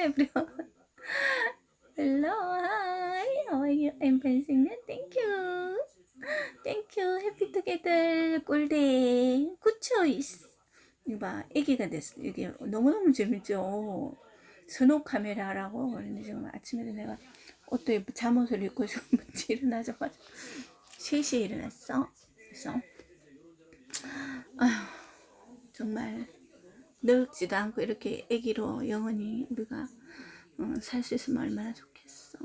everyone. Hello, hi. How are you? I'm singer. Thank you. Thank you. Happy together. 꿀day. Good choice. 이거 봐, 애기가 됐어. 이게 너무너무 재밌죠. 스노 카메라라고. 그런데 지금 아침에 내가 옷도 입고 잠옷을 입고 지금 일어나자마자 3시에 일어났어. 그래서 아휴, 정말 늙지도 않고 이렇게 애기로 영원히 우리가 어, 살수 있으면 얼마나 좋겠어.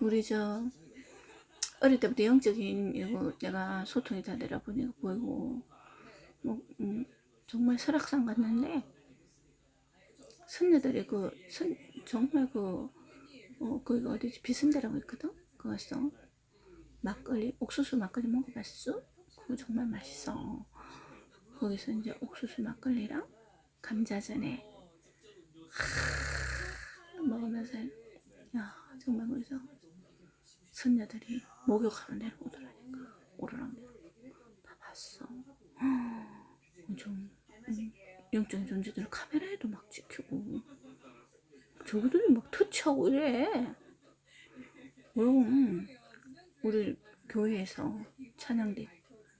우리 저 어릴 때부터 영적인 이거 내가 소통이 다 되다 보니까 보이고 뭐 음, 정말 설악산 갔는데 선녀들이 그 선, 정말 그 어, 거기가 어디지 비순대라고 있거든. 그거서 막걸리 옥수수 막걸리 먹어봤어? 그거 정말 맛있어. 거기서 이제 옥수수 막걸리랑 감자전에 하, 먹으면서 야 정말 거기서 선녀들이 목욕하러 내려오더라니까 오르락 내려 다 봤어. 좀 음, 영적인 존재들 카메라에도 막 찍히고 저기들이 막 터치하고 이래. 여러분 우리 교회에서 찬양대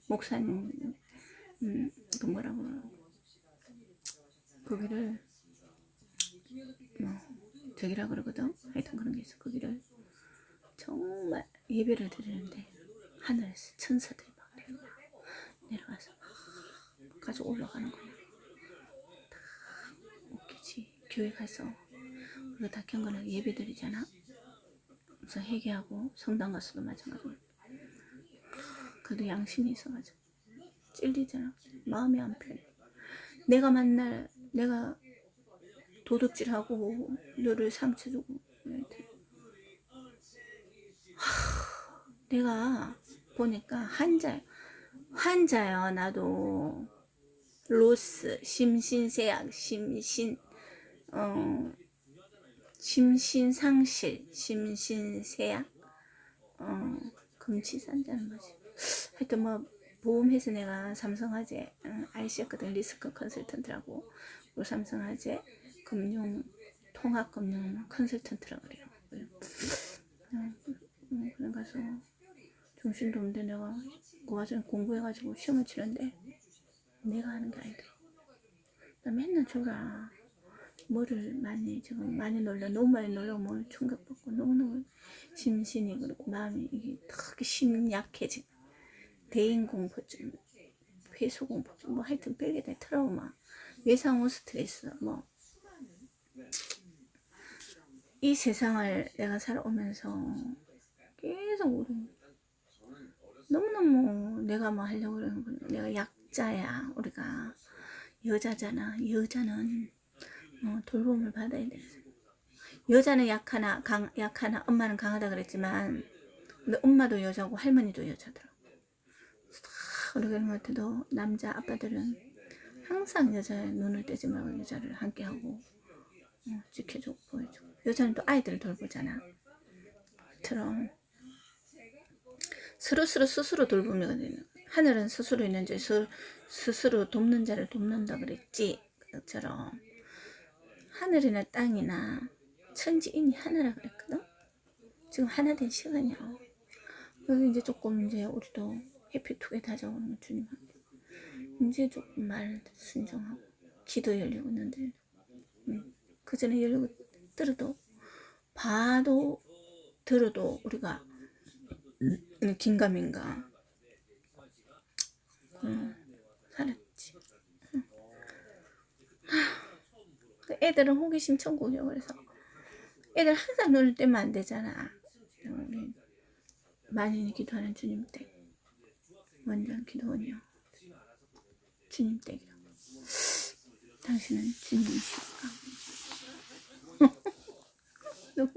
목사님 음, 그 뭐라고 거기를 뭐 저기라 그러거든? 하여튼 그런 게 있어. 거기를 정말 예배를 드리는데 하늘에서 천사들이 막 내려와. 내려와서 막 가지고 올라가는 거야. 다 웃기지. 교회 가서 우리가 다 경건하게 예배 드리잖아? 그래서 회개하고 성당 가서도 마찬가지로 그래도 양심이 있어가지고 찔리잖아. 마음이 안 편해. 내가 만날 내가 도둑질하고 너를 상처 주고 하, 내가 보니까 한자 환자야 나도 로스 심신세약 심신 어 심신상실 심신세약 어 금치산다는 거지 하여튼 뭐 보험회사 내가 삼성화재 어, IC였거든 리스크 컨설턴트라고 그 삼성화재 금융 통합금융 컨설턴트라고 그래요. 그래 가서 정신도 없는데 내가 그 와중에 공부해가지고 시험을 치는데 내가 하는 게 아니더라. 나 맨날 줘라. 뭐를 많이 지금 많이 놀려 너무 많이 놀려 뭐 충격받고 너무너무 심신이 그렇고 마음이 이게 되게 심약해지 대인 공포증, 회수 공포증, 뭐 하여튼 별게 다 트라우마, 외상후 스트레스, 뭐. 이 세상을 내가 살아오면서 계속 우리 너무너무 내가 뭐 하려고 그러는 거야. 내가 약자야. 우리가 여자잖아. 여자는 어, 돌봄을 받아야 돼. 여자는 약하나 강 약하나 엄마는 강하다 그랬지만 근데 엄마도 여자고 할머니도 여자더라. 것 같아도 남자 아빠들은 항상 여자의 눈을 떼지 말고 여자를 함께하고 어, 지켜주고 보여주고. 여자는 또 아이들을 돌보잖아. 처럼 스스로 스스로 돌보면 하늘은 스스로 있는 자 스, 스스로 돕는 자를 돕는다 그랬지? 그처럼 하늘이나 땅이나 천지인이 하나라 그랬거든? 지금 하나 된 시간이야. 여기 이제 조금 이제 우리도 해피투게 다가오는 주님한테. 이제 조금 말 순종하고 기도 열리고 있는데 음, 그 전에 열리고 들어도 봐도 들어도 우리가 음, 긴가민가 음, 살았지. 애들은 호기심 천국이야 그래서. 애들 항상 눈을 떼면 안 되잖아. 만인이 기도하는 주님 때 완전 기도원이요. 주님 댁이라고. 당신은 주님이십니까? 너무,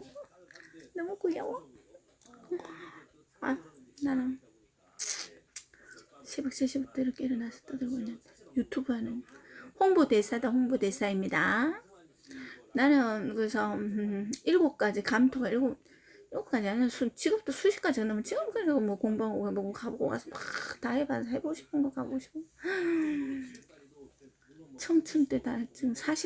너무 귀여워. 아, 나는 새벽 3시부터 이렇게 일어나서 떠들고 있는데 유튜브 하는 홍보대사다 홍보대사입니다. 나는 그래서 음, 일곱 가지 감투가 일곱 여기까지 아니야. 수, 직업도 수십 가지 넘으면 직업까지 뭐 공부하고 뭐 가보고 와서 막 다 해봐서 해보고 싶은 거 가보고 싶은 청춘 때다 지금 40